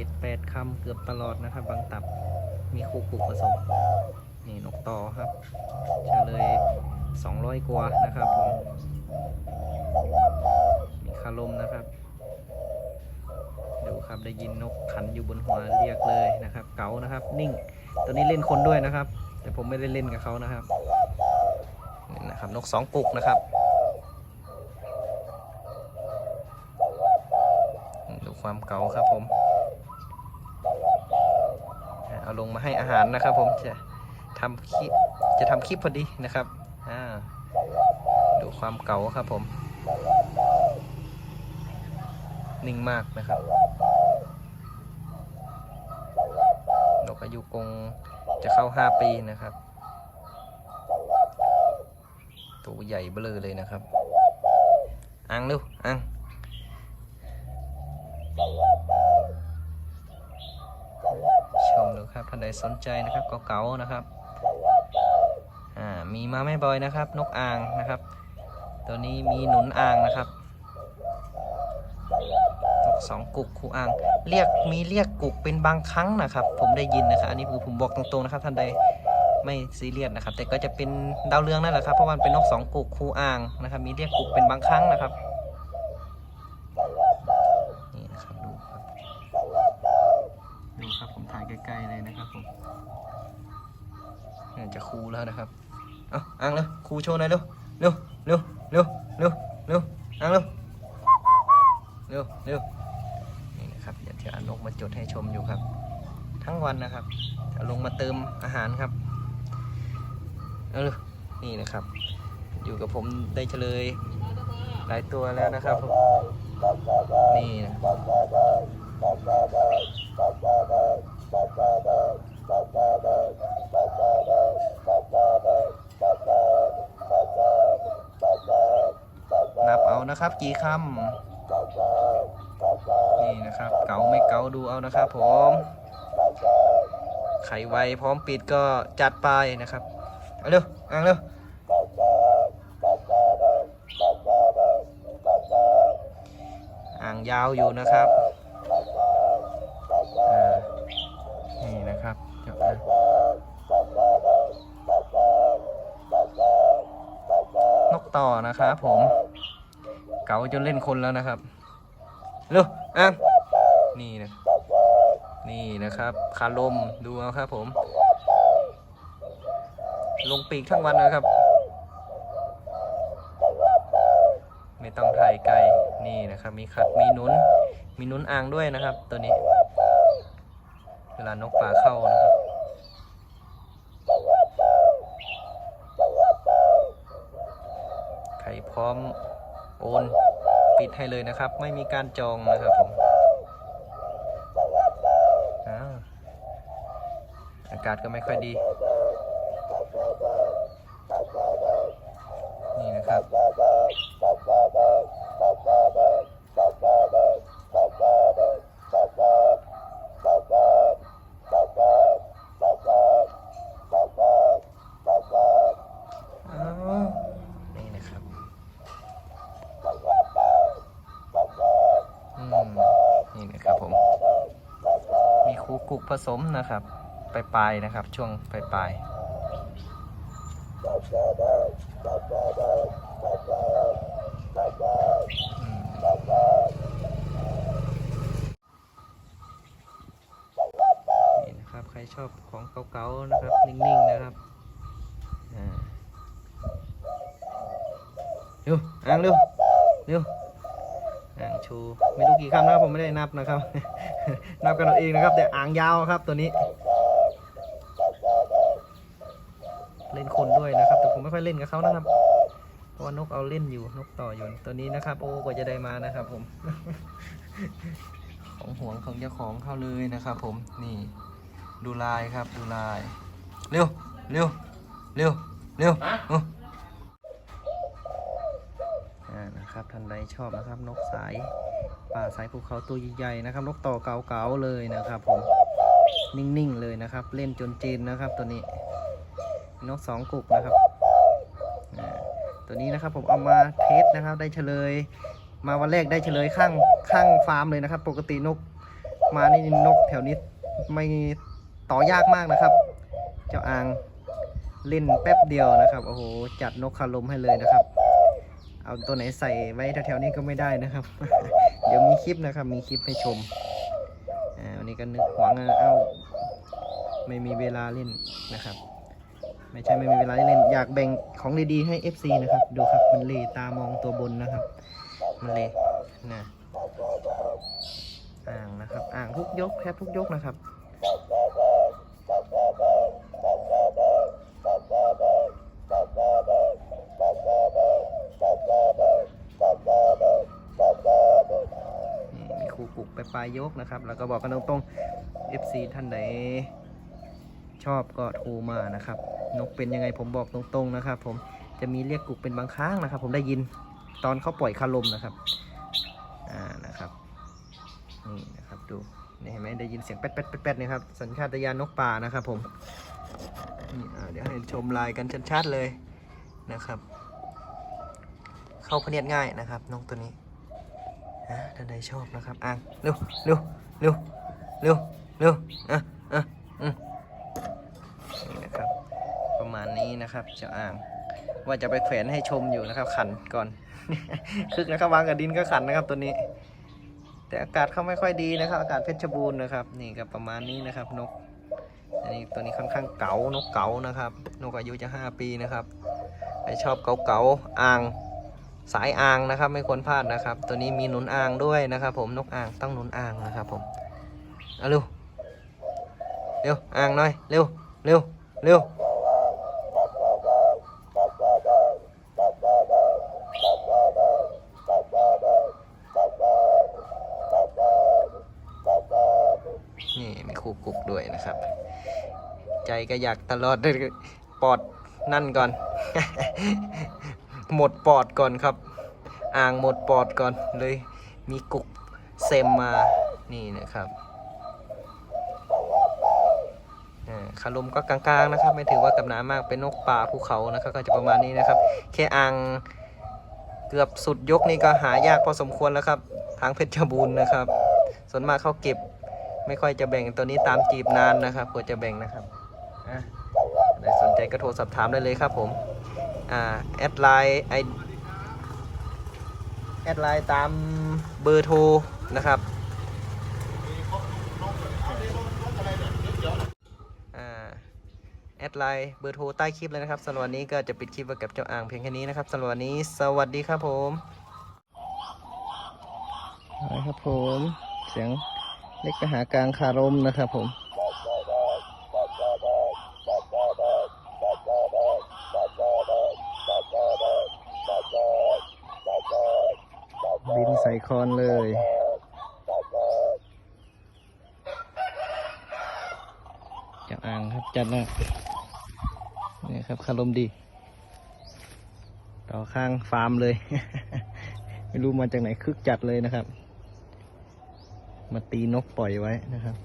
จ็ดแปดคำเกือบตลอดนะครับ บางตับมีคู่ปลูกผสม นี่นกต่อครับเฉลย200กว่านะครับผมมีคาลมนะครับดูครับได้ยินนกขันอยู่บนหัวเรียกเลยนะครับ เก๋านะครับ นิ่งตัวนี้เล่นคนด้วยนะครับ แต่ผมไม่ได้เล่นกับเขานะครับนี่นะครับนกสองกุกนะครับดูความเก๋าครับผม เอาลงมาให้อาหารนะครับ ผมจะทำคลิปจะทำคลิปพอดีนะครับอ่าดูความเก๋าครับผม นิ่งมากนะครับนกอายุกรงจะเข้า 5 ปีนะครับ ตัวใหญ่เบลอเลยนะครับ อังเร็วอัง ครับท่านใดสนใจนะครับเก๋าๆนะครับอ่ามีมาไม่บ่อยนะครับ นกอ่างนะครับ ตัวนี้มีหนุนอ่างนะครับนกสองกุกคูอ่าง เรียกมีเรียกกุกเป็นบางครั้งนะครับ ผมได้ยินนะครับอันนี้คือผมบอกตรงๆนะครับ ท่านใดไม่ซีเรียสนะครับ แต่ก็จะเป็นดาวเรืองนั่นแหละครับเพราะว่ามันเป็นนกสองกุกคูอ่างนะครับ มีเรียกกุกเป็นบางครั้งนะครับ นี่นะครับดูครับดูครับผมถ่ายใกล้ๆเลยนะครับผมเนี่ย จะคูแล้วนะครับเอาอ่างเร็วคูโชว์หน่อยเร็วเร็วเร็วเร็วเร็วเร็วอ่างเร็วเร็วเร็วนี่นะครับเดี๋ยวจะเอานกมาจดให้ชมอยู่ครับ ทั้งวันนะครับจะลงมาเติมอาหารครับเออนี่นะครับ อยู่กับผมได้เฉลยหลายตัวแล้วนะครับนี่นะบเอา นะครับ กี่คำนี่นะครับ เก๋าไม่เก๋าดูเอานะครับ ผมไขไวพร้อมปิดก็จัดไปนะครับเอาเร็วอ่างเร็วอ่างยาวอยู่นะครับนี่นะครับเดี๋ยวนกต่อนะครับผม เก๋าจนเล่นคนแล้วนะครับเร็วอะนี่นะ นี่นะครับคาลมดูเอาครับผม ลงปีกทั้งวันนะครับ ไม่ต้องถ่ายไกลนี่นะครับ มีขัดมีนุนมีนุนอ่างด้วยนะครับ ตัวนี้ เวลานกป่าเข้านะครับใครพร้อม โอนปิดให้เลยนะครับ ไม่มีการจองนะครับผมอากาศก็ไม่ค่อยดี นี่นะครับ อ้าวนี่นะครับอืมนี่นะครับผม มีคูกุก ผสมนะครับปลายๆนะครับ ช่วงปลายๆนี่นะครับ ใครชอบของเก่าๆนะครับ นิ่งๆนะครับเร็วอ่างเร็วเร็ว อ่างชูไม่รู้กี่คำนะครับผมไม่ได้นับนะครับ นับกันเอาเองนะครับ แต่อ่างยาวครับตัวนี้ เล่นคนด้วยนะครับ แต่ผมไม่ค่อยเล่นกับเขานะครับเพราะว่านกเอาเล่นอยู่นกต่ออยู่ตัวนี้นะครับ โอ้กว่าจะได้มานะครับ ผม ของห่วงของเจ้าของเขาเลยนะครับ ผมนี่ ดูลายครับดูลาย เร็วเร็วเร็วเร็วเอาอ่า นะครับท่านใดชอบนะครับ นกสายป่าสายภูเขาตัวใหญ่ๆนะครับ นกต่อเก่าๆเลยนะครับ ผมนิ่งๆเลยนะครับ เล่นจนจีนนะครับ ตัวนี้ นกสองกุกนะครับตัวนี้นะครับผมเอามาเทสนะครับ ได้เฉลย มาวันแรกได้เฉลยข้างข้างฟาร์มเลยนะครับ ปกตินก มานี่นกแถวนี้ไม่ต่อยากมากนะครับ เจ้าอางเล่นแป๊บเดียวนะครับโอ้โหจัดนกคารมให้เลยนะครับ เอาตัวไหนใส่ไว้แถวๆนี้ก็ไม่ได้นะครับ เดี๋ยวมีคลิปนะครับ มีคลิปให้ชมอ่าวันนี้ก็นึกหวังเอาไม่มีเวลาเล่นนะครับ ไม่ใช่ไม่มีเวลาเล่น อยากแบ่งของดีๆให้ FC นะครับ ดูครับมันเลตามองตัวบนนะครับ มันเลนะอ่างนะครับ อ่างทุกยกแทบทุกยกนะครับ นี่มีครูปลุกไปปลายยกนะครับ แล้วก็บอกกันตรงๆ FC ท่านไหนชอบก็โทรมานะครับ นกเป็นยังไงผมบอกตรงๆนะครับ ผมจะมีเรียกกุกเป็นบางครั้งนะครับ ผมได้ยินตอนเขาปล่อยคารมนะครับ อ่านะครับนี่นะครับดูเห็นไหมได้ยินเสียงแป๊ดแป๊ดแป๊ดนี่ครับสัญชาตญาณนกป่านะครับ ผมเดี๋ยวให้ชมลายกันชัดๆเลยนะครับ เข้าพเนียดง่ายนะครับนกตัวนี้ อ่าท่าใดชอบนะครับอ่างเร็วเร็วเร็วเร็วเร็วอะอะอืมนี่นะครับประมาณนี้นะครับเจ้าอ่างว่าจะไปแขวนให้ชมอยู่นะครับ ขันก่อน คึกนะครับวางกับดินก็ขันนะครับตัวนี้ แต่อากาศเขาไม่ค่อยดีนะครับ อากาศเพชรบูรณ์นะครับ นี่ก็ประมาณนี้นะครับ นก อันนี้ตัวนี้ค่อนข้างเก๋านกเก๋านะครับ นกอายุจะห้าปีนะครับใครชอบเก๋าเก๋าอ่าง สายอ่างนะครับ ไม่ควรพลาดนะครับ ตัวนี้มีหนุนอ่างด้วยนะครับ ผมนกอ่างต้องหนุนอ่างนะครับ ผมเอาเร็วเร็วอ่างหน่อยเร็วเร็วเร็วนี่มีครูกุกด้วยนะครับ ใจก็อยากตลอดเลยปอดนั่นก่อน หมดปอดก่อนครับ อ่างหมดปอดก่อนเลยมีกุกเซมมานี่นะครับอ่าคารุมก็กลางๆนะครับ ไม่ถือว่ากับหนามากเป็นนกป่าภูเขานะครับก็จะประมาณนี้นะครับ แค่อ่างเกือบสุดยกนี่ก็หายากพอสมควรแล้วครับ ทางเพชรบูรณ์นะครับ ส่วนมากเขาเก็บไม่ค่อยจะแบ่งตัวนี้ตามจีบนานนะครับกว่าจะแบ่งนะครับอะใครสนใจก็โทรสอบถามได้เลยครับผม แอดไลน์ไอแอดไลน์ตามเบอร์โทรนะครับแอดไลน์เบอร์โทรใต้คลิปเลยนะครับสำหรับวันนี้ก็จะปิดคลิปไว้กับเจ้าอ่างเพียงแค่นี้นะครับสำหรับวันนี้สวัสดีครับผมไปครับผม เสียงเล็กไปหากลางคารมนะครับผม บินใส่ ครเลย จับอ่างครับจัดนะนี่ครับคารมดี ต่อข้างฟาร์มเลย ไม่รู้มาจากไหนคึกจัดเลยนะครับ มาตีนกปล่อยไว้นะครับ